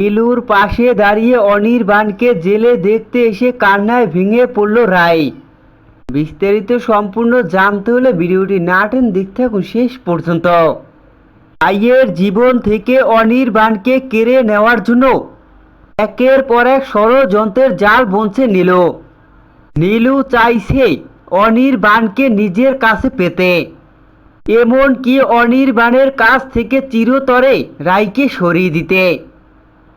নীলুর পাশে দাঁড়িয়ে অনির্বাণকে জেলে দেখতে এসে কান্নায় ভেঙে পড়ল রায়। বিস্তারিত সম্পূর্ণ জানতে হলে ভিডিওটি না টেন দেখতে থাকুন শেষ পর্যন্ত। রায়ের জীবন থেকে অনির্বাণকে কেড়ে নেওয়ার জন্য একের পর এক ষড়যন্ত্রের জাল বুনছে নীলু। নীলু চাইছে অনির্বাণকে নিজের কাছে পেতে। এমন কি অনির্বাণের কাছ থেকে চিরতরে রায়কে সরিয়ে দিতে।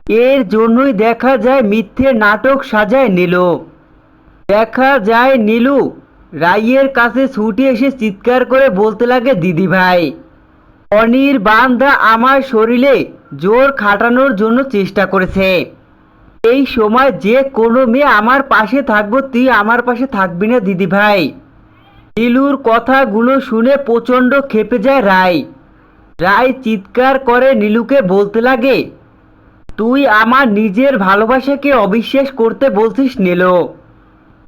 এর জন্যই দেখা যায় মিথ্যে নাটক সাজায় নীলু। দেখা যায় নীলু রাইয়ের কাছে ছুটে এসে চিৎকার করে বলতে লাগে, দিদি ভাই অনির্বাণদা আমার শরীরে জোর খাটানোর জন্য চেষ্টা করেছে। এই সময় যে কোনো মেয়ে আমার পাশে থাকব, তুই আমার পাশে থাকবি না, দিদি ভাই। নীলুর কথাগুলো শুনে প্রচণ্ড খেপে যায় রায় রায় চিৎকার করে নীলুকে বলতে লাগে তুই আমার নিজের ভালোবাসাকে অবিশ্বাস করতে বলছিস, নীলু।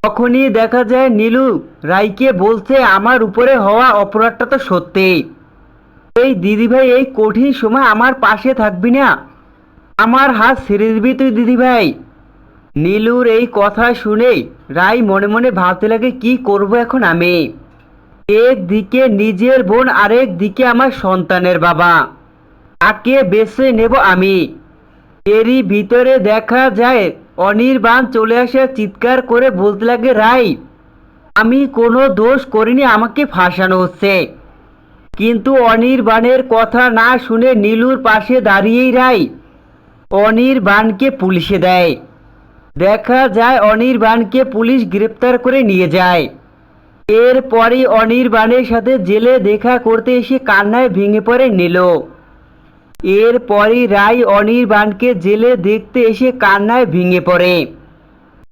তখনই দেখা যায় নীলু রায়কে বলছে, আমার উপরে হওয়া অপরাধটা তো সত্যি। এই দিদিভাই এই কঠিন সময় আমার পাশে থাকবি না। আমার হাত ছেড়ে দিবি তুই, দিদিভাই। নীলুর এই কথা শুনে রাই মনে মনে ভাবতে লাগে, কি করব এখন আমি? একদিকে নিজের বোন আরেক দিকে আমার সন্তানের বাবা। তাকে বেছে নেব আমি। এরই ভিতরে দেখা যায়, অনির্বাণ চলে আসে চিৎকার করে বলতে লাগে, রাই, আমি কোনো দোষ করিনি, আমাকে ফাঁসানো হচ্ছে। কিন্তু অনির্বাণের কথা না শুনে নীলুর পাশে দাঁড়িয়েই রাই অনির্বাণকে পুলিশে দেয়। দেখা যায়, অনির্বাণকে পুলিশ গ্রেপ্তার করে নিয়ে যায়। এরপরই অনির্বাণের সাথে জেলে দেখা করতে এসে কান্নায় ভেঙে পড়ে নীল। এরপরই রায় অনির্বাণকে জেলে দেখতে এসে কান্নায় ভেঙে পড়ে।